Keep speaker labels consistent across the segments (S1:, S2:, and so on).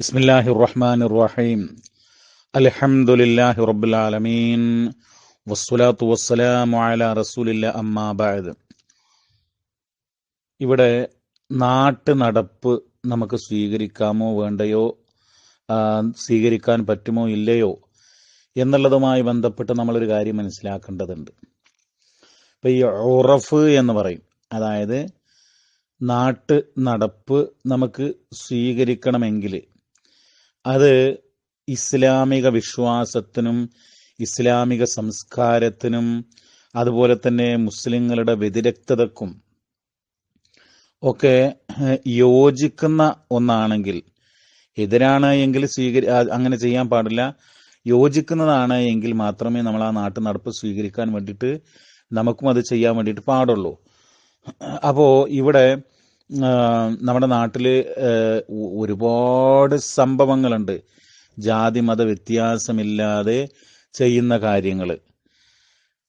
S1: بسم الله الرحمن الرحيم الحمد لله رب العالمين والصلاة والسلام على رسول الله أما بعد ഇവിടെ നാട്ടു നടപ്പ് നമുക്ക് സ്വീകരിക്കാമോ വേണ്ടയോ ആ, സ്വീകരിക്കാൻ പറ്റുമോ ഇല്ലയോ എന്നുള്ളതുമായി ബന്ധപ്പെട്ട് നമ്മളൊരു കാര്യം മനസ്സിലാക്കേണ്ടതുണ്ട് ഇപ്പം ഈ ഉറഫ് എന്ന് പറയും അതായത് നാട്ട് നടപ്പ് നമുക്ക് സ്വീകരിക്കണമെങ്കിൽ അത് ഇസ്ലാമിക വിശ്വാസത്തിനും ഇസ്ലാമിക സംസ്കാരത്തിനും അതുപോലെ തന്നെ മുസ്ലിങ്ങളുടെ വ്യതിരക്തതക്കും ഒക്കെ യോജിക്കുന്ന ഒന്നാണെങ്കിൽ എതിരാണ് എങ്കിൽ സ്വീകരി അങ്ങനെ ചെയ്യാൻ പാടില്ല. യോജിക്കുന്നതാണ് എങ്കിൽ മാത്രമേ നമ്മൾ ആ നാട്ടു നടപ്പ് സ്വീകരിക്കാൻ വേണ്ടിയിട്ട് നമുക്കും അത് ചെയ്യാൻ വേണ്ടിയിട്ട് പാടുള്ളൂ. അപ്പോൾ ഇവിടെ നമ്മുടെ നാട്ടിൽ ഒരുപാട് സംഭവങ്ങളുണ്ട്. ജാതി മത വ്യത്യാസമില്ലാതെ ചെയ്യുന്ന കാര്യങ്ങൾ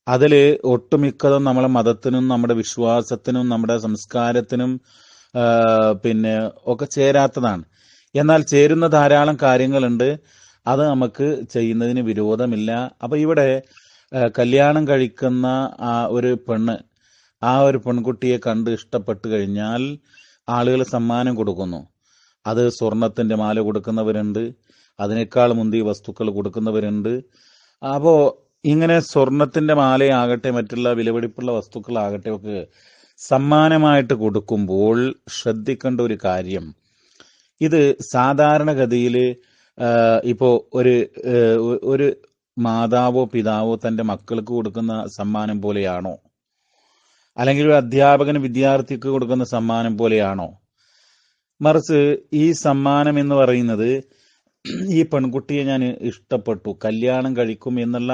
S1: അതിൽ ഒട്ടുമിക്കതും നമ്മളെ മതത്തിനും നമ്മുടെ വിശ്വാസത്തിനും നമ്മുടെ സംസ്കാരത്തിനും പിന്നെ ഒക്കെ ചേരാത്തതാണ്. എന്നാൽ ചേരുന്ന ധാരാളം കാര്യങ്ങളുണ്ട്. അത് നമുക്ക് ചെയ്യുന്നതിന് വിരോധമില്ല. അപ്പൊ ഇവിടെ കല്യാണം കഴിക്കുന്ന ഒരു പെണ്ണ് ആ ഒരു പെൺകുട്ടിയെ കണ്ട് ഇഷ്ടപ്പെട്ട് കഴിഞ്ഞാൽ ആളുകൾ സമ്മാനം കൊടുക്കുന്നു. അത് സ്വർണത്തിന്റെ മാല കൊടുക്കുന്നവരുണ്ട്. അതിനേക്കാൾ മുന്തിയ വസ്തുക്കൾ കൊടുക്കുന്നവരുണ്ട്. അപ്പോൾ ഇങ്ങനെ സ്വർണത്തിന്റെ മാലയാകട്ടെ മറ്റുള്ള വിലപിടിപ്പുള്ള വസ്തുക്കളാകട്ടെ ഒക്കെ സമ്മാനമായിട്ട് കൊടുക്കുമ്പോൾ ശ്രദ്ധിക്കേണ്ട ഒരു കാര്യം. ഇത് സാധാരണഗതിയിൽ ഇപ്പോൾ ഒരു ഒരു മാതാവോ പിതാവോ തന്റെ മക്കൾക്ക് കൊടുക്കുന്ന സമ്മാനം പോലെയാണോ? അല്ലെങ്കിൽ ഒരു അധ്യാപകന് വിദ്യാർത്ഥിക്ക് കൊടുക്കുന്ന സമ്മാനം പോലെയാണോ? മറിച്ച് ഈ സമ്മാനം എന്ന് പറയുന്നത് ഈ പെൺകുട്ടിയെ ഞാൻ ഇഷ്ടപ്പെട്ടു. കല്യാണം കഴിക്കും എന്നുള്ള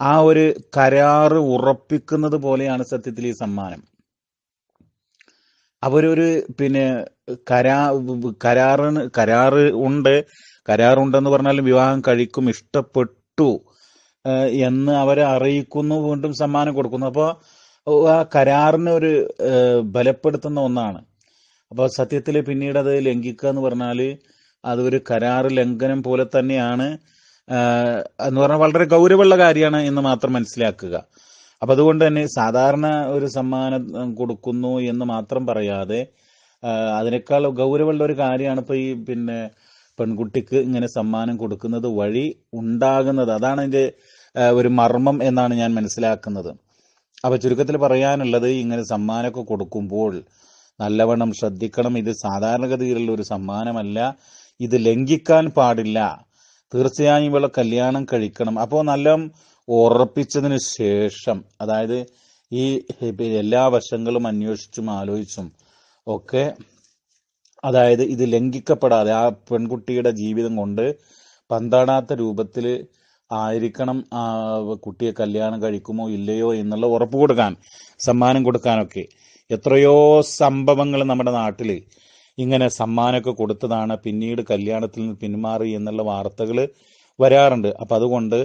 S1: ആ ഒരു കരാറ് ഉറപ്പിക്കുന്നത് പോലെയാണ് സത്യത്തിൽ ഈ സമ്മാനം. അവരൊരു പിന്നെ കരാ കരാറിന് കരാറ് ഉണ്ട്. കരാറുണ്ടെന്ന് പറഞ്ഞാലും വിവാഹം കഴിക്കും ഇഷ്ടപ്പെട്ടു എന്ന് അവരെ അറിയിക്കുന്നു വീണ്ടും സമ്മാനം കൊടുക്കുന്നു. അപ്പോൾ ആ കരാറിനെ ഒരു ബലപ്പെടുത്തുന്ന ഒന്നാണ്. അപ്പോൾ സത്യത്തിൽ പിന്നീട് അത് ലംഘിക്കുക എന്ന് പറഞ്ഞാൽ ഒരു കരാർ ലംഘനം പോലെ തന്നെയാണ് എന്ന് പറഞ്ഞാൽ വളരെ ഗൗരവമുള്ള കാര്യമാണ് എന്ന് മാത്രം മനസ്സിലാക്കുക. അപ്പൊ അതുകൊണ്ട് തന്നെ സാധാരണ ഒരു സമ്മാനം കൊടുക്കുന്നു എന്ന് മാത്രം പറയാതെ അതിനേക്കാൾ ഗൗരവമുള്ള ഒരു കാര്യമാണ് ഇപ്പൊ ഈ പിന്നെ പെൺകുട്ടിക്ക് ഇങ്ങനെ സമ്മാനം കൊടുക്കുന്നത് വഴി ഉണ്ടാകുന്നത്. അതാണ് അതിന്റെ ഒരു മർമ്മം എന്നാണ് ഞാൻ മനസ്സിലാക്കുന്നത്. അപ്പൊ ചുരുക്കത്തിൽ പറയാനുള്ളത് ഇങ്ങനെ സമ്മാനമൊക്കെ കൊടുക്കുമ്പോൾ നല്ലവണ്ണം ശ്രദ്ധിക്കണം. ഇത് സാധാരണഗതിയിലുള്ള ഒരു സമ്മാനമല്ല. ഇത് ലംഘിക്കാൻ പാടില്ല. തീർച്ചയായും ഇവളെ കല്യാണം കഴിക്കണം. അപ്പോൾ നല്ല ഉറപ്പിച്ചതിന് ശേഷം അതായത് ഈ എല്ലാ വശങ്ങളും അന്വേഷിച്ചും ആലോചിച്ചും ഒക്കെ അതായത് ഇത് ലംഘിക്കപ്പെടാതെ ആ പെൺകുട്ടിയുടെ ജീവിതം കൊണ്ട് പന്താടാത്ത രൂപത്തിൽ ആയിരിക്കണം കുട്ടിയെ കല്യാണം കഴിക്കുമോ ഇല്ലയോ എന്നുള്ള ഉറപ്പ് കൊടുക്കാൻ സമ്മാനം കൊടുക്കാനൊക്കെ. എത്രയോ സംഭവങ്ങൾ നമ്മുടെ നാട്ടിൽ ഇങ്ങനെ സമ്മാനമൊക്കെ കൊടുത്തതാണ്. പിന്നീട് കല്യാണത്തിൽ നിന്ന് പിന്മാറി എന്നുള്ള വാർത്തകൾ വരാറുണ്ട്. അപ്പം അതുകൊണ്ട്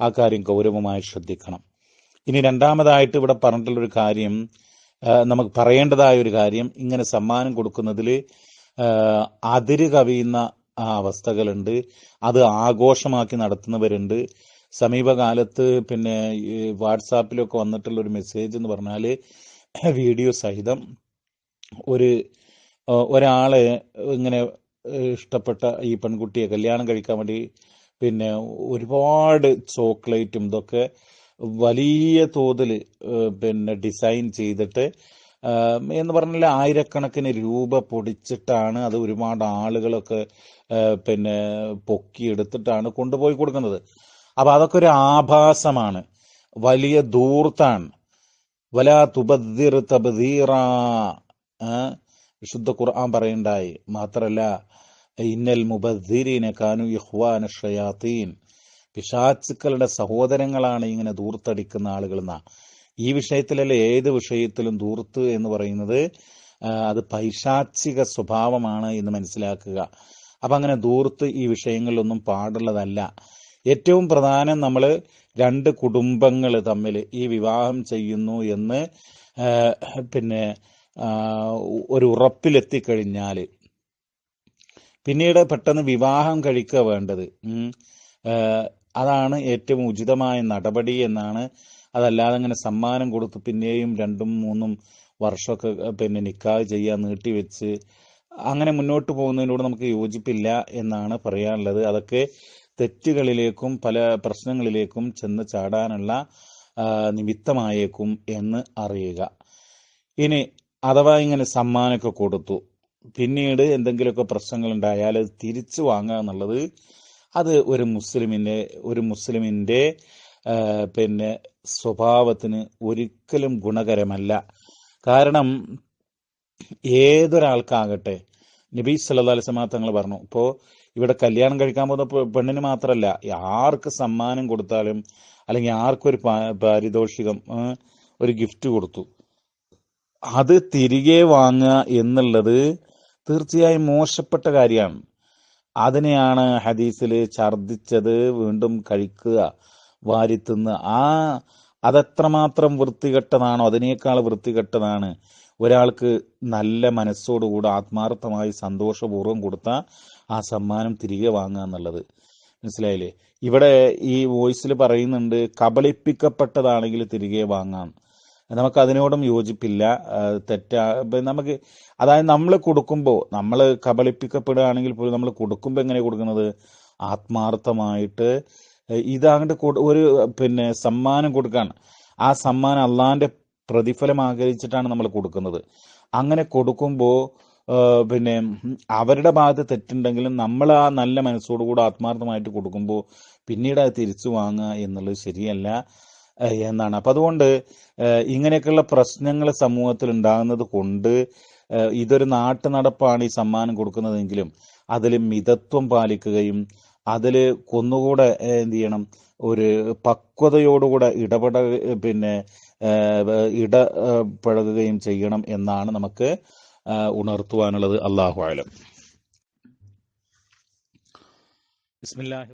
S1: ആ കാര്യം ഗൗരവമായി ശ്രദ്ധിക്കണം. ഇനി രണ്ടാമതായിട്ട് ഇവിടെ പറഞ്ഞിട്ടുള്ളൊരു കാര്യം നമുക്ക് പറയേണ്ടതായ ഒരു കാര്യം ഇങ്ങനെ സമ്മാനം കൊടുക്കുന്നതിൽ അതിര് കവിയുന്ന അവസ്ഥകളുണ്ട്. അത് ആഘോഷമാക്കി നടത്തുന്നവരുണ്ട്. സമീപകാലത്ത് പിന്നെ വാട്സാപ്പിലൊക്കെ വന്നിട്ടുള്ള ഒരു മെസ്സേജ് എന്ന് പറഞ്ഞാൽ വീഡിയോ സഹിതം ഒരു ഒരാളെ ഇങ്ങനെ ഇഷ്ടപ്പെട്ട ഈ പെൺകുട്ടിയെ കല്യാണം കഴിക്കാൻ വേണ്ടി പിന്നെ ഒരുപാട് ചോക്ലേറ്റും ഇതൊക്കെ വലിയ തോതിൽ പിന്നെ ഡിസൈൻ ചെയ്തിട്ട് എന്ന് പറഞ്ഞാൽ ആയിരക്കണക്കിന് രൂപ പൊടിച്ചിട്ടാണ് അത് ഒരുപാട് ആളുകളൊക്കെ പിന്നെ പൊക്കിയെടുത്തിട്ടാണ് കൊണ്ടുപോയി കൊടുക്കുന്നത്. അപ്പോൾ അതൊക്കെ ഒരു ആഭാസമാണ്. വലിയ ദൂർത്താണ് വലാ തുബദ്ദിർ തബദീറ. വിശുദ്ധ ഖുർആൻ പറയുണ്ടായി മാത്രല്ല ഇന്നൽ മുബദ്ദിരീന കാനു ഇഹ്വാന ഷയാത്തീൻ പിശാച്ചുക്കളുടെ സഹോദരങ്ങളാണ് ഇങ്ങനെ ദൂർത്തടിക്കുന്ന ആളുകൾ എന്നാ ഈ വിഷയത്തിലല്ല ഏത് വിഷയത്തിലും ദൂർത്ത് എന്ന് പറയുന്നത് അത് പൈശാചിക സ്വഭാവമാണ് എന്ന് മനസ്സിലാക്കുക. അപ്പം അങ്ങനെ ദൂർത്ത് ഈ വിഷയങ്ങളിലൊന്നും പാടുള്ളതല്ല. ഏറ്റവും പ്രധാനം നമ്മൾ രണ്ട് കുടുംബങ്ങൾ തമ്മിൽ ഈ വിവാഹം ചെയ്യുന്നു എന്ന് പിന്നെ ഒരു ഉറപ്പിലെത്തിക്കഴിഞ്ഞാൽ പിന്നീട് പെട്ടെന്ന് വിവാഹം കഴിക്കുക വേണ്ടത്. അതാണ് ഏറ്റവും ഉചിതമായ നടപടി എന്നാണ് അതല്ലാതെ അങ്ങനെ സമ്മാനം കൊടുത്ത് പിന്നെയും രണ്ടും മൂന്നും വർഷമൊക്കെ പിന്നെ നിക്കാഹ് ചെയ്യുക നീട്ടിവെച്ച് അങ്ങനെ മുന്നോട്ട് പോകുന്നതിനോട് നമുക്ക് യോജിപ്പില്ല എന്നാണ് പറയാനുള്ളത്. അതൊക്കെ തെറ്റുകളിലേക്കും പല പ്രശ്നങ്ങളിലേക്കും ചെന്ന് ചാടാനുള്ള നിമിത്തമായേക്കും എന്ന് അറിയുക. ഇനി അഥവാ ഇങ്ങനെ സമ്മാനമൊക്കെ കൊടുത്തു പിന്നീട് എന്തെങ്കിലുമൊക്കെ പ്രശ്നങ്ങൾ ഉണ്ടായാൽ അത് തിരിച്ചു വാങ്ങുക എന്നുള്ളത് അത് ഒരു മുസ്ലിമിന്റെ ഒരു മുസ്ലിമിന്റെ പിന്നെ സ്വഭാവത്തിന് ഒരിക്കലും ഗുണകരമല്ല. കാരണം ഏതൊരാൾക്കാകട്ടെ നബീ അലൈഹി വസല്ലം തങ്ങൾ പറഞ്ഞു ഇപ്പോൾ ഇവിടെ കല്യാണം കഴിക്കാൻ പോകുന്ന പെണ്ണിന് മാത്രമല്ല ആർക്ക് സമ്മാനം കൊടുത്താലും അല്ലെങ്കിൽ ആർക്കൊരു പാരിതോഷികം ഒരു ഗിഫ്റ്റ് കൊടുത്തു. അത് തിരികെ വാങ്ങുക എന്നുള്ളത് തീർച്ചയായും മോശപ്പെട്ട കാര്യമാണ്. അതിനെയാണ് ഹദീസിൽ ഛർദിച്ചത് വീണ്ടും കഴിക്കുക. വാരിത്തിന്ന് ആ അതെത്രമാത്രം വൃത്തികെട്ടതാണോ അതിനേക്കാൾ വൃത്തികെട്ടതാണ് ഒരാൾക്ക് നല്ല മനസ്സോടുകൂടെ ആത്മാർത്ഥമായി സന്തോഷപൂർവം കൊടുത്ത ആ സമ്മാനം തിരികെ വാങ്ങുക എന്നുള്ളത്. മനസ്സിലായില്ലേ? ഇവിടെ ഈ വോയിസിൽ പറയുന്നുണ്ട് കബളിപ്പിക്കപ്പെട്ടതാണെങ്കിൽ തിരികെ വാങ്ങാം. നമുക്ക് അതിനോടും യോജിപ്പില്ല തെറ്റാ നമുക്ക് അതായത് നമ്മൾ കൊടുക്കുമ്പോൾ നമ്മൾ കബളിപ്പിക്കപ്പെടുകയാണെങ്കിൽ പോലും നമ്മൾ കൊടുക്കുമ്പോൾ എങ്ങനെ കൊടുക്കുന്നത്? ആത്മാർത്ഥമായിട്ട് ഇതാണ്ട് ഒരു പിന്നെ സമ്മാനം കൊടുക്കാണ്. ആ സമ്മാനം അള്ളാന്റെ പ്രതിഫലം ആഗ്രഹിച്ചിട്ടാണ് നമ്മൾ കൊടുക്കുന്നത്. അങ്ങനെ കൊടുക്കുമ്പോൾ പിന്നെ അവരുടെ ഭാഗത്ത് തെറ്റുണ്ടെങ്കിലും നമ്മൾ ആ നല്ല മനസ്സോടുകൂടി ആത്മാർത്ഥമായിട്ട് കൊടുക്കുമ്പോൾ പിന്നീട് അത് തിരിച്ചു വാങ്ങുക എന്നുള്ളത് ശരിയല്ല എന്നാണ്. അപ്പം അതുകൊണ്ട് ഇങ്ങനെയൊക്കെയുള്ള പ്രശ്നങ്ങൾ സമൂഹത്തിൽ ഉണ്ടാകുന്നത് കൊണ്ട് ഇതൊരു നാട്ടു നടപ്പാണ് ഈ സമ്മാനം കൊടുക്കുന്നതെങ്കിലും അതിൽ മിതത്വം പാലിക്കുകയും അതിൽ ഒന്നുകൂടെ ഏഹ് എന്ത് ചെയ്യണം? ഒരു പക്വതയോടുകൂടെ ഇടപെട പിന്നെ ഇടപഴകുകയും ചെയ്യണം എന്നാണ് നമുക്ക് ഉണർത്തുവാനുള്ളത്. അള്ളാഹു ആലം ബിസ്മില്ലാഹി